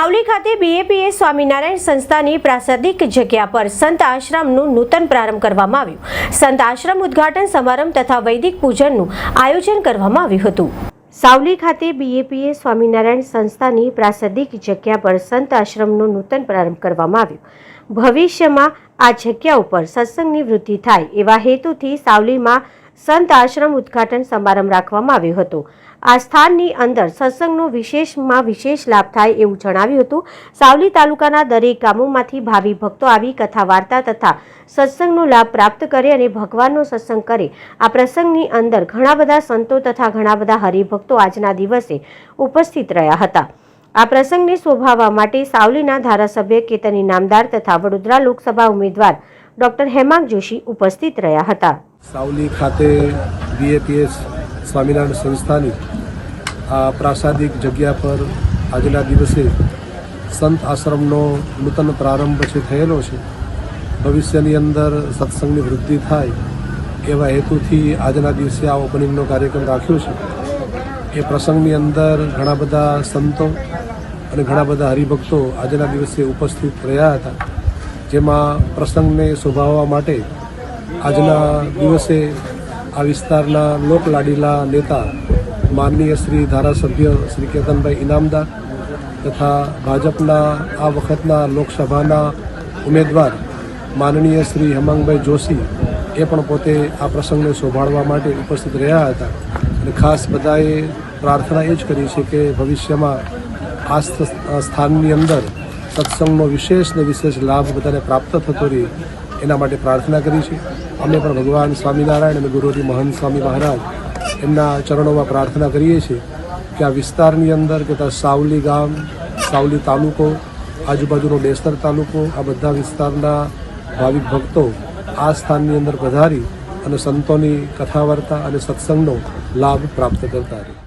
સાવલી ખાતે બીએપીએ સ્વામિનારાયણ સંસ્થાની પ્રાસાદિક જગ્યા પર સંત આશ્રમનું નૂતન પ્રારંભ કરવામાં આવ્યું. સંત આશ્રમ ઉદ્ઘાટન સમારંભ તથા વૈદિક પૂજનનું આયોજન કરવામાં આવ્યું હતું. સાવલી ખાતે બીએપીએ સ્વામિનારાયણ સંસ્થાની પ્રાસાદિક જગ્યા પર સંત આશ્રમનું નૂતન પ્રારંભ કરવામાં આવ્યું. ભવિષ્યમાં આ જગ્યા ઉપર સત્સંગની વૃદ્ધિ થાય એવા હેતુથી સાવલીમાં સંત આશ્રમ ઉદ્ઘાટન સમારંભ રાખવામાં આવ્યો હતો. આ સ્થાનની અંદર સત્સંગનો વિશેષમાં વિશેષ લાભ થાય એવું જણાવ્યું હતું. સાવલી તાલુકાના દરેક ગામોમાંથી ભાવિ ભક્તો આવી કથા વાર્તા તથા સત્સંગનો લાભ પ્રાપ્ત કરે અને ભગવાનનો સત્સંગ કરે. આ પ્રસંગની અંદર ઘણા બધા સંતો તથા ઘણા બધા હરિભક્તો આજના દિવસે ઉપસ્થિત રહ્યા હતા. આ પ્રસંગને શોભાવવા માટે સાવલીના ધારાસભ્ય કેતની નામદાર તથા વડોદરા લોકસભા ઉમેદવાર ડોક્ટર હેમાંગ જોશી ઉપસ્થિત રહ્યા હતા. સાવલી ખાતે બીએપીએસ સ્વામિનારાયણ સંસ્થાની આ પ્રાસાદિક જગ્યા પર આજના દિવસે સંત આશ્રમનો નૂતન પ્રારંભ છે થયેલો છે, ભવિષ્યની અંદર સત્સંગની વૃદ્ધિ થાય એવા હેતુથી આજના દિવસે આ ઓપનિંગનો કાર્યક્રમ રાખ્યો છે. એ પ્રસંગની અંદર ઘણા બધા સંતો અને ઘણા બધા હરિભક્તો આજના દિવસે ઉપસ્થિત રહ્યા હતા. જેમાં પ્રસંગને શોભાવવા માટે આજના દિવસે આ વિસ્તારના લોકલાડીલા નેતા માનનીય શ્રી ધારાસભ્ય શ્રી કેતનભાઈ ઇનામદાર તથા ભાજપના આ વખતના લોકસભાના ઉમેદવાર માનનીય શ્રી હેમાંગભાઈ જોશી એ પણ પોતે આ પ્રસંગને શોભાડવા માટે ઉપસ્થિત રહ્યા હતા. અને ખાસ બધાએ પ્રાર્થના એ જ કરી છે કે ભવિષ્યમાં આ સ્થ- સ્થાનની અંદર સત્સંગનો વિશેષ ને વિશેષ લાભ બધાને પ્રાપ્ત થતો રહે એના માટે પ્રાર્થના કરી છે. અમે પણ ભગવાન સ્વામિનારાયણ અને ગુરુજી મહંત સ્વામી મહારાજ એમના ચરણોમાં પ્રાર્થના કરીએ છીએ કે આ વિસ્તારની અંદર કે ત્યાં સાવલી ગામ, સાવલી તાલુકો, આજુબાજુનો ડેસર તાલુકો, આ બધા વિસ્તારના ભાવિક ભક્તો આ સ્થાનની અંદર પધારી અને સંતોની કથા વાર્તા અને સત્સંગનો લાભ પ્રાપ્ત કરતા રહે.